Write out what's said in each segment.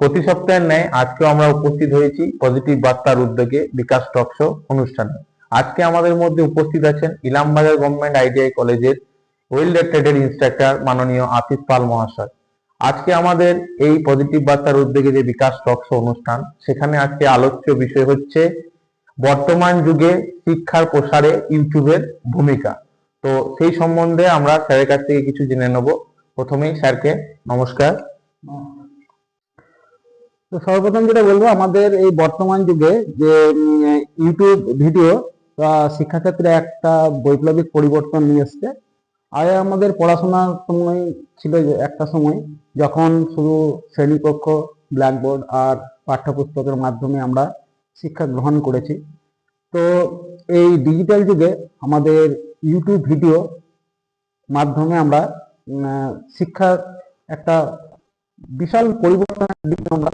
প্রতি সপ্তাহের ন্যায় আজকেও আমরা উপস্থিত হয়েছি পজিটিভ বার্তার উদ্যোগে বিকাশ টকশো অনুষ্ঠানে। আজকে আমাদের মধ্যে উপস্থিত আছেন ইলামবাজার গভর্নমেন্ট আইটিআই কলেজের ওয়েল্ডার ট্রেডের ইনস্ট্রাক্টর মাননীয় আশিস পাল মহাশয়। আজকে আমাদের এই পজিটিভ বার্তার উদ্যোগে যে বিকাশ টকশো অনুষ্ঠান, সেখানে আজকে আলোচ্য বিষয় হচ্ছে বর্তমান যুগে শিক্ষার প্রসারে ইউটিউবের ভূমিকা। তো সেই সম্বন্ধে আমরা স্যারের কাছ থেকে কিছু জেনে নেব। প্রথমেই স্যারকে নমস্কার। তো সর্বপ্রথম যেটা বলব, আমাদের এই বর্তমান যুগে যে ইউটিউব ভিডিও শিক্ষাক্ষেত্রে একটা বৈপ্লবিক পরিবর্তন নিয়ে এসছে। আগে আমাদের পড়াশোনার সময় ছিল একটা সময় যখন শুধু শ্রেণীকক্ষ, ব্ল্যাকবোর্ড আর পাঠ্যপুস্তকের মাধ্যমে আমরা শিক্ষা গ্রহণ করেছি। তো এই ডিজিটাল যুগে আমাদের ইউটিউব ভিডিও মাধ্যমে আমরা শিক্ষার একটা বিশাল পরিবর্তন আমরা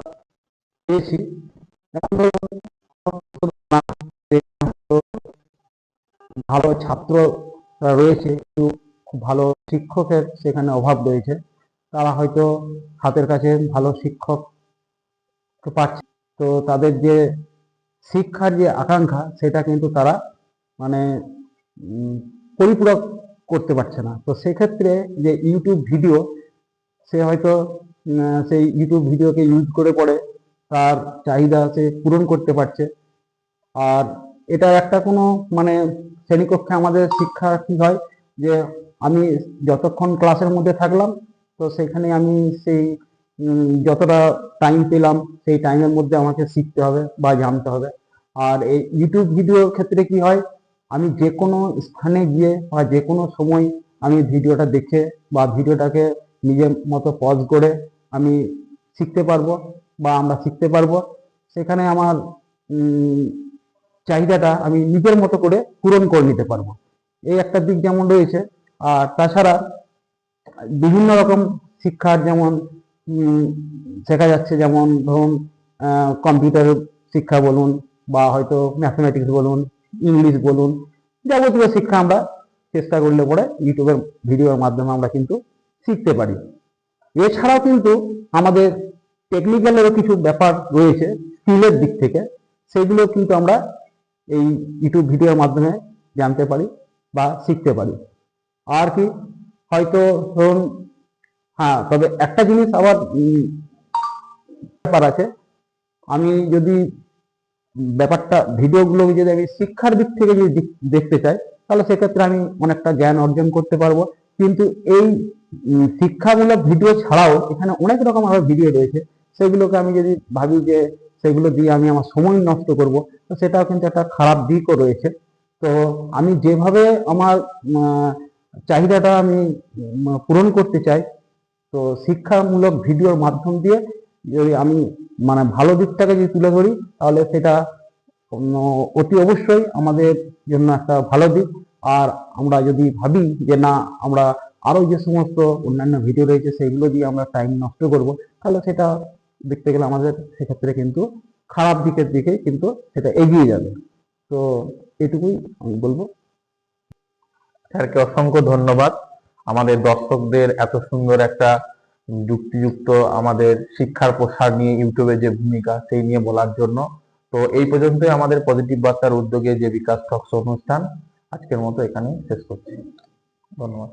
ভালো ছাত্র রয়েছে খুব ভালো শিক্ষকের সেখানে অভাব রয়েছে। তারা হয়তো হাতের কাছে ভালো শিক্ষক পাচ্ছে। তো তাদের যে শিক্ষার যে আকাঙ্ক্ষা, সেটা কিন্তু তারা মানে পরিপূরক করতে পারছে না। তো সেক্ষেত্রে যে ইউটিউব ভিডিও সে হয়তো সেই ইউটিউব ভিডিওকে ইউজ করে পড়ে। তার চাহিদা সে পূরণ করতে পারছে। আর এটা একটা কোনো মানে শ্রেণীকক্ষে আমাদের শিক্ষা কি হয় যে আমি যতক্ষণ ক্লাসের মধ্যে থাকলাম, তো সেখানে আমি সেই যতটা টাইম পেলাম, সেই টাইমের মধ্যে আমাকে শিখতে হবে বা জানতে হবে। আর এই ইউটিউব ভিডিওর ক্ষেত্রে কি হয়, আমি যে কোনো স্থানে গিয়ে বা যে কোনো সময় আমি ভিডিওটা দেখে বা ভিডিওটাকে নিজের মতো পজ করে আমি শিখতে পারব। বা আমরা শিখতে পারব। সেখানে আমার চাহিদাটা আমি নিজের মতো করে পূরণ করে নিতে পারব। এই একটা দিক যেমন রয়েছে। আর তাছাড়া বিভিন্ন রকম শিক্ষার যেমন শেখা যাচ্ছে যেমন ধরুন কম্পিউটার শিক্ষা বলুন বা হয়তো ম্যাথমেটিক্স বলুন, ইংলিশ বলুন, যাবতীয় শিক্ষা আমরা চেষ্টা করলে পরে ইউটিউবের ভিডিওর মাধ্যমে আমরা কিন্তু শিখতে পারি। এছাড়াও কিন্তু আমাদের টেকনিক্যালেরও কিছু ব্যাপার রয়েছে স্কিলের দিক থেকে। সেগুলো কিন্তু আমরা এই ইউটিউব ভিডিওর মাধ্যমে জানতে পারি বা শিখতে পারি। আর কি, হয়তো ধরুন হ্যাঁ তবে একটা জিনিস আবার ব্যাপার আছে। আমি যদি ব্যাপারটা, ভিডিওগুলো যদি আমি শিক্ষার দিক থেকে যদি দেখতে চাই, তাহলে সেক্ষেত্রে আমি অনেকটা জ্ঞান অর্জন করতে পারব। কিন্তু এই শিক্ষামূলক ভিডিও ছাড়াও এখানে অনেক রকম আরও ভিডিও রয়েছে। সেগুলোকে আমি যদি ভাবি যে সেগুলো দিয়ে আমি আমার সময় নষ্ট করব, তো সেটাও কিন্তু একটা খারাপ দিকও রয়েছে। তো আমি যেভাবে আমার চাহিদাটা আমি পূরণ করতে চাই, তো শিক্ষামূলক ভিডিওর মাধ্যম দিয়ে যদি আমি মানে ভালো দিকটাকে যদি তুলে ধরি, তাহলে সেটা অতি অবশ্যই আমাদের জন্য একটা ভালো দিক। আর আমরা যদি ভাবি যে না, আমরা আরও যে সমস্ত অন্যান্য ভিডিও রয়েছে, সেগুলো দিয়ে আমরা টাইম নষ্ট করব, তাহলে সেটা দেখতে গেলে আমাদের সেক্ষেত্রে কিন্তু খারাপ দিকের দিকে কিন্তু সেটা এগিয়ে যাবে। তো এটুকুই আমি বলব। স্যারকে অসংখ্য ধন্যবাদ। আমাদের দর্শকদের এত সুন্দর একটা যুক্তিযুক্ত আমাদের শিক্ষার প্রসার নিয়ে ইউটিউবে যে ভূমিকা, সেই নিয়ে বলার জন্য। তো এই পর্যন্তই আমাদের পজিটিভ বার্তার উদ্যোগে যে বিকাশ টকশো অনুষ্ঠান। আজকের মতো এখানে শেষ করছি। ধন্যবাদ।